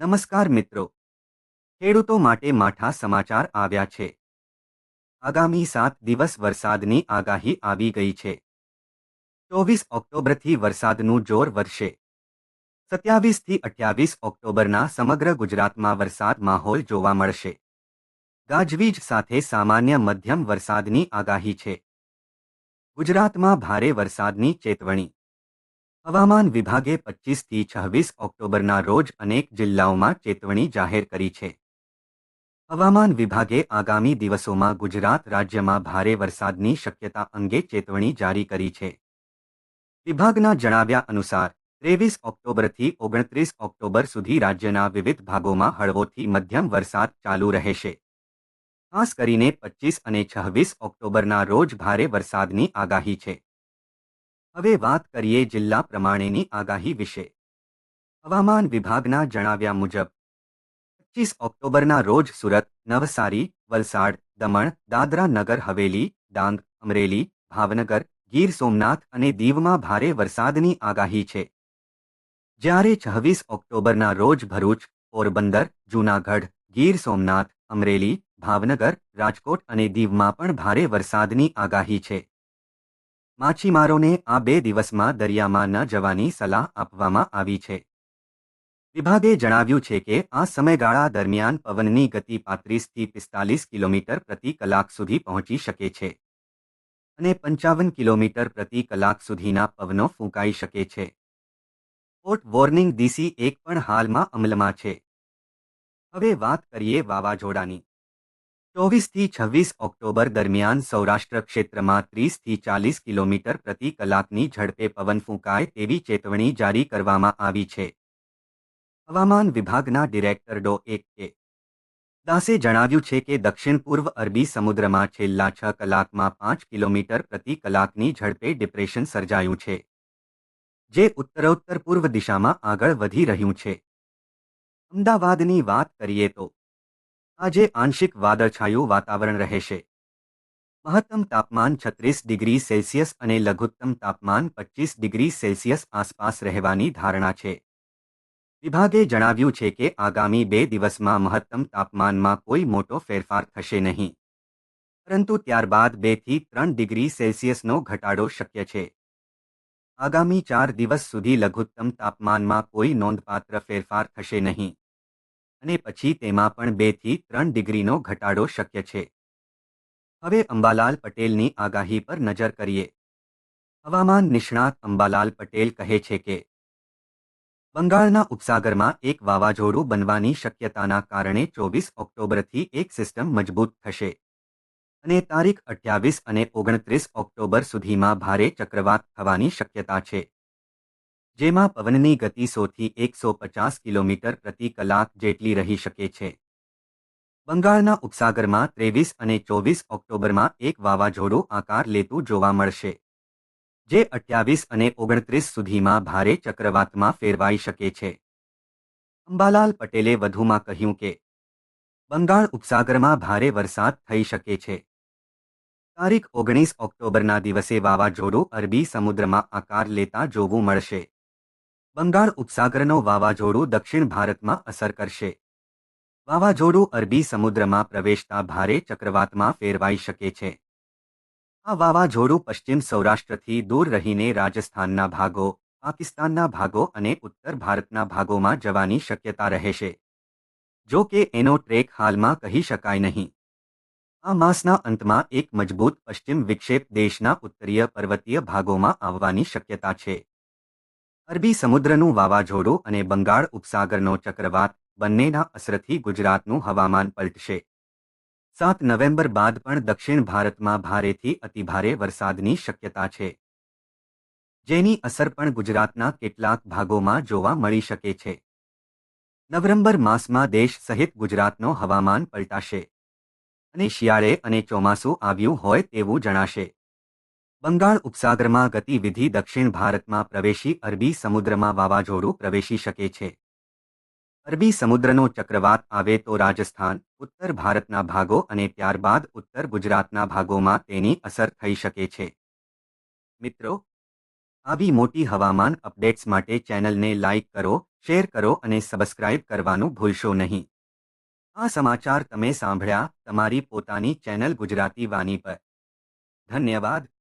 નમસ્કાર મિત્રો. ખેડૂતો માટે માઠા સમાચાર આવ્યા છે. આગામી સાત દિવસ વરસાદની આગાહી આવી ગઈ છે. ચોવીસ ઓક્ટોબરથી વરસાદનું જોર વધશે. સત્યાવીસથી અઠ્યાવીસ ઓક્ટોબરના સમગ્ર ગુજરાતમાં વરસાદ માહોલ જોવા મળશે. ગાજવીજ સાથે સામાન્ય મધ્યમ વરસાદની આગાહી છે. ગુજરાતમાં ભારે વરસાદની ચેતવણી. હવામાન વિભાગે પચીસથી છવ્વીસ ઓક્ટોબરના રોજ અનેક જિલ્લાઓમાં ચેતવણી જાહેર કરી છે. હવામાન વિભાગે આગામી દિવસોમાં ગુજરાત રાજ્યમાં ભારે વરસાદની શક્યતા અંગે ચેતવણી જારી કરી છે. વિભાગના જણાવ્યા અનુસાર, ત્રેવીસ ઓક્ટોબરથી ઓગણત્રીસ ઓક્ટોબર સુધી રાજ્યના વિવિધ ભાગોમાં હળવોથી મધ્યમ વરસાદ ચાલુ રહેશે. ખાસ કરીને પચીસ અને છવ્વીસ ઓક્ટોબરના રોજ ભારે વરસાદની આગાહી છે. હવે વાત કરીએ જિલ્લા પ્રમાણેની આગાહી વિશે. હવામાન વિભાગના જણાવ્યા મુજબ પચીસ ઓક્ટોબરના રોજ સુરત, નવસારી, વલસાડ, દમણ, દાદરા નગર, હવેલી, ડાંગ, અમરેલી, ભાવનગર, ગીર સોમનાથ અને દીવમાં ભારે વરસાદની આગાહી છે. જ્યારે છવ્વીસ ઓક્ટોબરના રોજ ભરૂચ, પોરબંદર, જૂનાગઢ, ગીર સોમનાથ, અમરેલી, ભાવનગર, રાજકોટ અને દીવમાં પણ ભારે વરસાદની આગાહી છે. માછીમારોને આ બે દિવસમાં દરિયામાં ન જવાની સલાહ આપવામાં આવી છે. વિભાગે જણાવ્યું છે કે, આ સમયગાળા દરમિયાન પવનની ગતિ પાંત્રીસથી પિસ્તાલીસ કિલોમીટર પ્રતિ કલાક સુધી પહોંચી શકે છે અને પંચાવન કિલોમીટર પ્રતિ કલાક સુધીના પવનો ફૂંકાઈ શકે છે. પોર્ટ વોર્નિંગ ડીસી એક પણ હાલમાં અમલમાં છે. હવે વાત કરીએ વાવાઝોડાની. ચોવીસથી છવ્વીસ ઓક્ટોબર દરમિયાન સૌરાષ્ટ્ર ક્ષેત્રમાં ત્રીસથી ચાલીસ કિલોમીટર પ્રતિ કલાકની ઝડપે પવન ફૂંકાય તેવી ચેતવણી જારી કરવામાં આવી છે. હવામાન વિભાગના ડિરેક્ટર ડો. એક કે. દાસે જણાવ્યું છે કે દક્ષિણ પૂર્વ અરબી સમુદ્રમાં છેલ્લા છ કલાકમાં પાંચ કિલોમીટર પ્રતિ કલાકની ઝડપે ડિપ્રેશન સર્જાયું છે, જે ઉત્તરોત્તર પૂર્વ દિશામાં આગળ વધી રહ્યું છે. અમદાવાદની વાત કરીએ તો આજે આંશિક વાદળછાયું વાતાવરણ રહેશે. મહત્તમ તાપમાન છત્રીસ ડિગ્રી સેલ્સિયસ અને લઘુત્તમ તાપમાન પચીસ ડિગ્રી સેલ્સિયસ આસપાસ રહેવાની ધારણા છે. વિભાગે જણાવ્યું છે કે આગામી બે દિવસમાં મહત્તમ તાપમાનમાં કોઈ મોટો ફેરફાર થશે નહીં. પરંતુ ત્યારબાદ બેથી ત્રણ ડિગ્રી સેલ્સિયસનો ઘટાડો શક્ય છે. આગામી ચાર દિવસ સુધી લઘુત્તમ તાપમાનમાં કોઈ નોંધપાત્ર ફેરફાર થશે નહીં. અને પછી તેમાં પણ બેથી ત્રણ ડિગ્રીનો ઘટાડો શક્ય છે. હવે અંબાલાલ પટેલની આગાહી પર નજર કરીએ. હવામાન નિષ્ણાત અંબાલાલ પટેલ કહે છે કે, બંગાળના ઉપસાગરમાં એક વાવાઝોડું બનવાની શક્યતાના કારણે ચોવીસ ઓક્ટોબરથી એક સિસ્ટમ મજબૂત થશે. અને તારીખ અઠ્યાવીસ અને ઓગણત્રીસ ઓક્ટોબર સુધીમાં ભારે ચક્રવાત થવાની શક્યતા છે. જેમાં પવનની ગતિ સોથી એકસો પચાસ કિલોમીટર પ્રતિ કલાક જેટલી રહી શકે છે. બંગાળના ઉપસાગરમાં ત્રેવીસ અને ચોવીસ ઓક્ટોબરમાં એક વાવાઝોડું આકાર લેતું જોવા મળશે, જે અઠ્યાવીસ અને ઓગણત્રીસ સુધીમાં ભારે ચક્રવાતમાં ફેરવાઈ શકે છે. અંબાલાલ પટેલે વધુમાં કહ્યું કે, બંગાળ ઉપસાગરમાં ભારે વરસાદ થઈ શકે છે. તારીખ ઓગણીસ ઓક્ટોબરના દિવસે વાવાઝોડું અરબી સમુદ્રમાં આકાર લેતા જોવું મળશે. બંગાળ ઉપસાગરનો વાવાઝોડું દક્ષિણ ભારતમાં અસર કરશે. વાવાઝોડું અરબી સમુદ્રમાં પ્રવેશતા ભારે ચક્રવાતમાં ફેરવાઈ શકે છે. આ વાવાઝોડું પશ્ચિમ સૌરાષ્ટ્રથી દૂર રહીને રાજસ્થાનના ભાગો, પાકિસ્તાનના ભાગો અને ઉત્તર ભારતના ભાગોમાં જવાની શક્યતા રહેશે. જો કે એનો ટ્રેક હાલમાં કહી શકાય નહીં. આ માસના અંતમાં એક મજબૂત પશ્ચિમ વિક્ષેપ દેશના ઉત્તરીય પર્વતીય ભાગોમાં આવવાની શક્યતા છે. અરબી સમુદ્રનું વાવાઝોડું અને બંગાળ ઉપસાગરનો ચક્રવાત બંનેના અસરથી ગુજરાતનું હવામાન પલટશે. સાત નવેમ્બર બાદ પણ દક્ષિણ ભારતમાં ભારેથી અતિભારે વરસાદની શક્યતા છે. જેની અસર પણ ગુજરાતના કેટલાક ભાગોમાં જોવા મળી શકે છે. નવેમ્બર માસમાં દેશ સહિત ગુજરાતનો હવામાન પલટાશે. અને શિયાળે અને ચોમાસું આવ્યું હોય તેવું જણાશે. બંગાળ ઉપસાગરમાં ગતિવિધિ દક્ષિણ ભારતમાં પ્રવેશી અરબી સમુદ્રમાં વાવાઝોડું પ્રવેશી શકે છે. અરબી સમુદ્રનો ચક્રવાત આવે તો રાજસ્થાન, ઉત્તર ભારતના ભાગો અને ત્યારબાદ ઉત્તર ગુજરાતના ભાગોમાં તેની અસર થઈ શકે છે. મિત્રો, આવી મોટી હવામાન અપડેટ્સ માટે ચેનલને લાઇક કરો, શેર કરો અને સબસ્ક્રાઇબ કરવાનું ભૂલશો નહીં. આ સમાચાર તમે સાંભળ્યા, તમારી પોતાની ચેનલ ગુજરાતી વાણી પર. ધન્યવાદ.